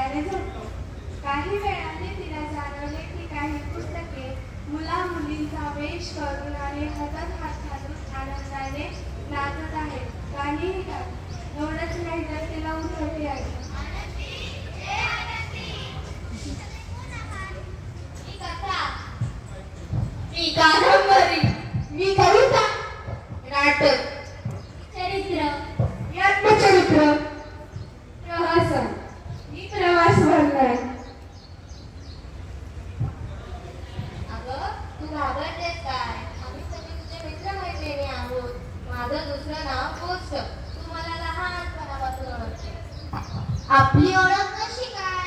आनंदाने झोपतो काही वेळाने तिला जाणवले की काही पुस्तके मुला मुलींचा वेश करून आणि हातात हात घालून आनंदाने नाचत आहेत. काहीही एवढंच नाही तर तिला उतरते आहे मी कादंबरी मी कविता नाटक चरित्र मी आत्मचरित्र प्रवासन मी प्रवास वर्णन अगं तू घाबरतेस काय आम्ही सगळे तुझे मित्र मैत्रिणी आहोत माझं दुसरं नाव पोस्ट तू मला लहानपणापासून ओळखते आपली ओळख कशी काय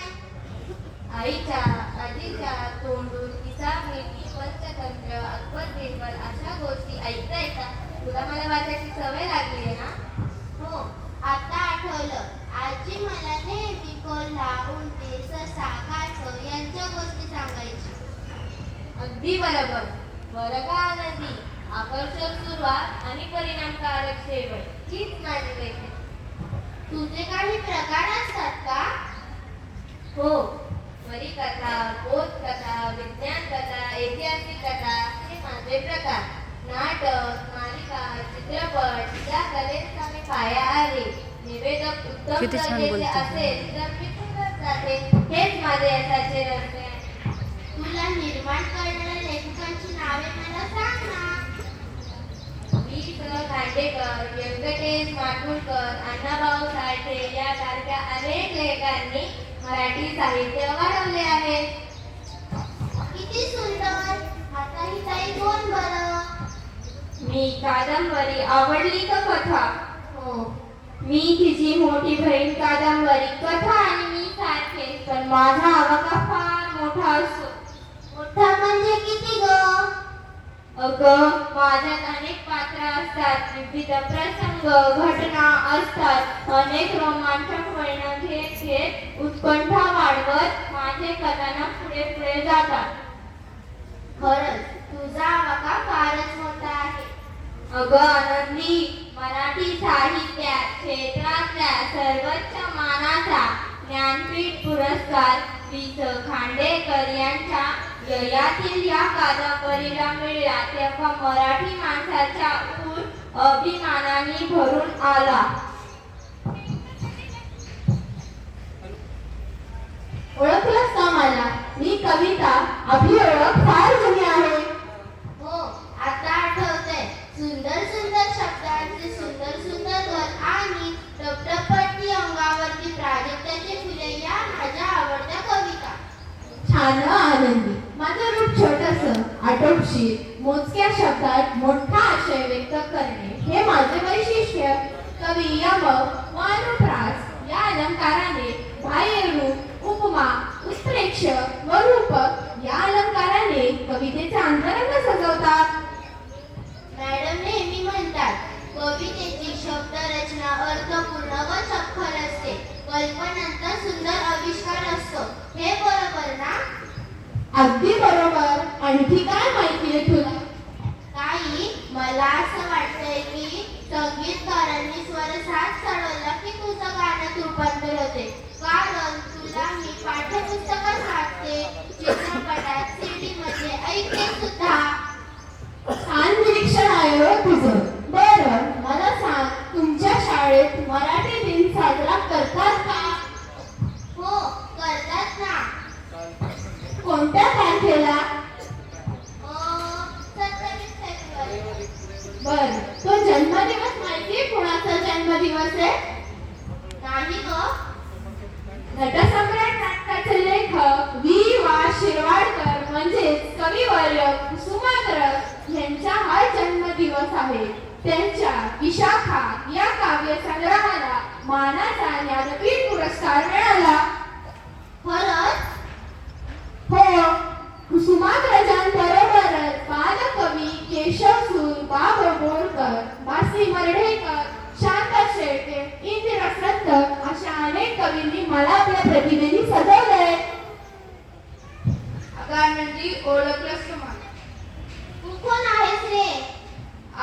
आईच्या आजीच्या तोंडून किसा भेटी पंचतंत्र अकबर बिरबल अशा गोष्टी ऐकता ऐकता तुला मला वाचायची सवय लागली आहे ना? हो. आता आठवलं. आजी मला नेहमी कोल्हा उंटे ससा कासव यांच्या गोष्टी सांगायची. अगदी बरोबर. बरं का आनंदी आकर्षक सुरुवात आणि परिणामकारक शेवट. हीच माझी वैशिष्ट्य तुझे काही प्रकार असतात का? हो. कथा बोधकथा विज्ञान कथा ऐतिहासिक कथा हे माझे प्रकार. नाटक मालिका चित्रपट या कलेचा मी पाया आहे. निवेदक उत्तम बोलते. असेल तर मी पुढे जाते हेच माझे यशाचे आहे तुला निर्माण करणाऱ्या लेखकांची नावे मला सांग. ना मी स खांडेकर व्यंकटेश माटुरकर अण्णाभाऊ साठे यासारख्या अनेक लेखकांनी मराठी साहित्य वाढवले आहे. किती सुंदर. आता ही ताई कोण बरं. मी कादंबरी आवडली का कथा? हो. मी तिची मोठी बहीण कादंबरी कथा आणि मी सारखेच पण माझा आवाका फार मोठा असतो. मोठा म्हणजे किती ग? अगं माझ्यात अनेक पात्र असतात विविध प्रसंग घटना असतात. अनेक रोमांचक वळण घेत घेत उत्कंठा वाढवत माझे कथाना पुढे पुढे जातात. खरंच तुझा आवाका फारच मोठा आहे. अगं आनंदी मराठी साहित्यात क्षेत्रातल्या सर्वोच्च मानाचा ज्ञानपीठ पुरस्कार पी स खांडेकर यांच्या ययातील या कादंबरीला मिळाला तेव्हा मराठी माणसाच्या ऊर अभिमानाने भरून आला. का मला? मी कविता फार जुनी आहे. हो आता आठवतंय. सुंदर सुंदर शब्दांचे सुंदर सुंदर घर आणि टपटपट्टी अंगावरती प्राजक्ताची फुले या माझ्या आवडत्या कविता. छान आनंदी. माझं रूप छोटस आटोपशीर मोजक्या शब्दात मोठा आशय व्यक्त करणे हे माझे वैशिष्ट्य कवी यमक व अनुप्रास या अलंकाराने बाह्य रूप उपमा उत्प्रेक्ष व रूपक या अलंकाराने कवितेचे अंतरंग सजवतात मॅडम नेहमी म्हणतात कवितेची शब्दरचना अर्थपूर्ण व सखोल असते कल्पनांचा सुंदर आविष्कार असतो हे बरोबर ना अगदी बरोबर. आणखी काय माहिती आहे तुला? काही मला असं वाटतंय की संगीतकारांनी स्वर साथ चढवला की तुझं गाण्यात रूपांतर होते. कारण तुला मी पाठ्यपुस्तकात वाचते चित्रपटात सीडी मध्ये ऐकते सुद्धा छान निरीक्षण आहे हो तुझं बरं मला सांग तुमच्या शाळेत मराठी दिन साजरा करतात का हो करतात ना कोणत्या तारखेला अं, सत्तावीस फेब्रुवारी बर तो जन्मदिवस माहितीये कुणाचा म्हणजे नाही ग नटसम्राट नाटकाचे लेखक वी वा शिरवाडकर म्हणजेच कविवर्य कुसुमाग्रज यांचा हा जन्मदिवस आहे. त्यांच्या विशाखा या काव्य संग्रहाला मानाचा ज्ञानपीठ पुरस्कार मिळाला. कवींनी मला आपल्या प्रतिभेने सजवलंय. आनंदी ओळखलंस का मला? तू कोण आहेस रे?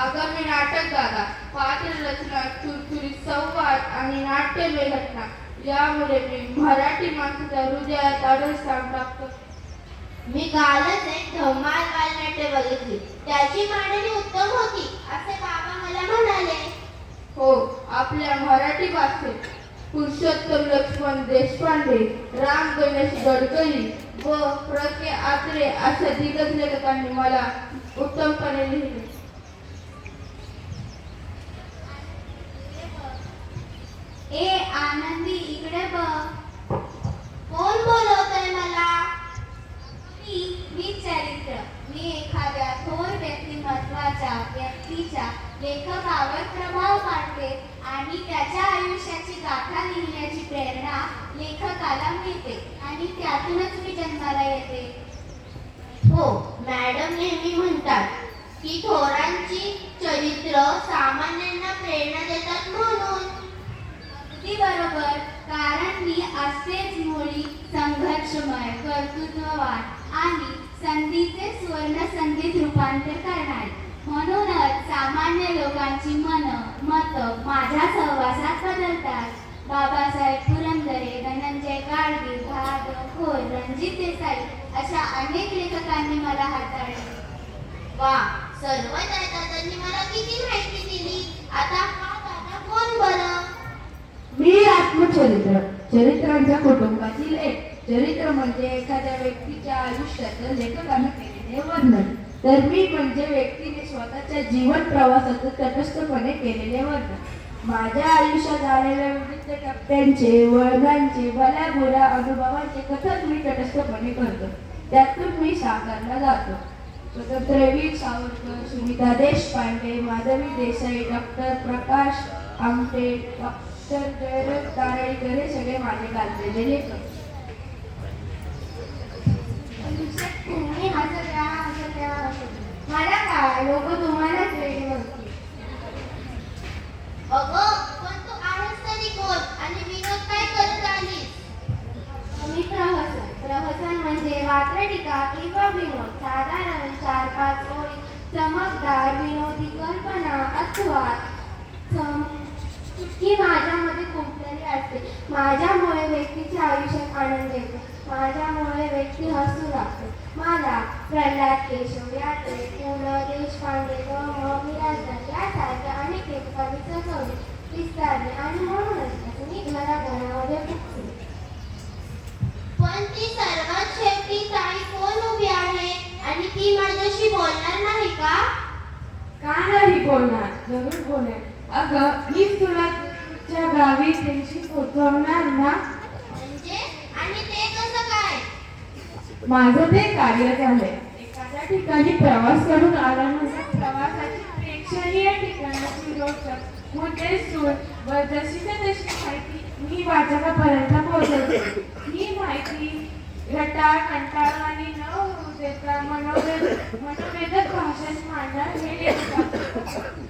अगं मी नाटक दादा पात्र रचना तुरतुरीत संवाद आणि घटना यामुळे मी मराठी माणसाच्या हृदयात स्थान टाकतो मी कालच एक धमाल बालनाट्य बघितली. त्याची मांडणी उत्तम होती असे बाबा मला म्हणाले. हो आपल्या मराठी भाषेत पुरुषोत्तम लक्ष्मण देशपांडे राम गणेश गडकरी व प्र आत्रे अशा दिग्गज लेखकांनी मला उत्तमपणे लिहिले. ए आनंदी इकडे बघ. कोण बोलवतंय मला? मी मी चरित्र. मी एखाद्या थोर व्यक्तिमत्वाच्या व्यक्तीचा लेखक प्रभाव पाडते आणि त्याच्या आयुष्याची गाथा लिहिण्याची प्रेरणा लेखकाला मिळते आणि त्यातूनच मी जन्माला येते. हो मॅडम नेहमी म्हणतात की थोरांची चरित्र सामान्यांना प्रेरणा देतात म्हणून. अगदी बरोबर. कारण मी असेच मुली संघर्षमय कर्तृत्ववान आणि संधीचे सुवर्ण संधीत रूपांतर करणार. म्हणूनच सामान्य लोकांची मन मत माझ्या सहवासात बदलतात. बाबासाहेब पुरंदरे धनंजय गाडगे बहादूर रणजित देसाई अशा अनेक लेखकांनी मला हाताळले. वा सर्व दादांनी मला किती माहिती दिली. आता हा दादा कोण बरं? मी आत्मचरित्र चरित्रांच्या कुटुंबातील एक. चरित्र म्हणजे एखाद्या व्यक्तीच्या आयुष्याचं लेखकानं केलेले वर्णन. तर मी म्हणजे व्यक्तीने स्वतःच्या जीवन प्रवासाचं तटस्थपणे केलेले वर्णन. माझ्या आयुष्यात आलेल्या विविध टप्प्यांचे वळणांचे भल्या बुऱ्या अनुभवांचे कथन मी तटस्थपणे करतो. त्यातून मी साकारला जातो. स्वतंत्रवीर सावरकर सुनीता देशपांडे माधवी देसाई डॉक्टर प्रकाश आमटे डॉक्टर जयरथ तारळीकर हे सगळे माझे गाजलेले लेखक. मला काय? लोक तुम्हालाच वेळी म्हणतील अगं पण तू आहेस तरी कोण आणि विनोद काय करत आलीस मी प्रहसन प्रहसन म्हणजे वात्रटिका किंवा विनोद साधारण चार पाच ओळी चमकदार विनोदी कल्पना ही माझ्यामध्ये गुंतलेली असते माझ्यामुळे व्यक्तीच्या आयुष्यात आनंद येतो माझ्यामुळे व्यक्ती हसू लागते मला प्रल्हाद केशव यात्रे पूर्ण देशपांडे व मिराजदार यासारख्या अनेक लेखकांनी सजवले विस्तारले आणि म्हणूनच मी घराघरामध्ये फुटले पण ती सर्वात शेवटी ताई कोण उभी आहे आणि ती माझ्याशी बोलणार नाही का बोलणार जरूर बोलेल अगं मी तुला तुझ्या गावी त्यांची पोचवणार ना? म्हणजे? आणि ते कसं काय? माझं ते कार्य झालंय. एखाद्या ठिकाणी प्रवास करून आल्यानंतर प्रवासाची प्रेक्षणीय ठिकाणाची रोचक मुद्दे सूर व जशीच्या तशी माहिती मी वाचकापर्यंत पोहोचवते. ही माहिती घटा कंटाळ आणि न उरू देता मनोवेद मनोवेदक भाषण मांडा हे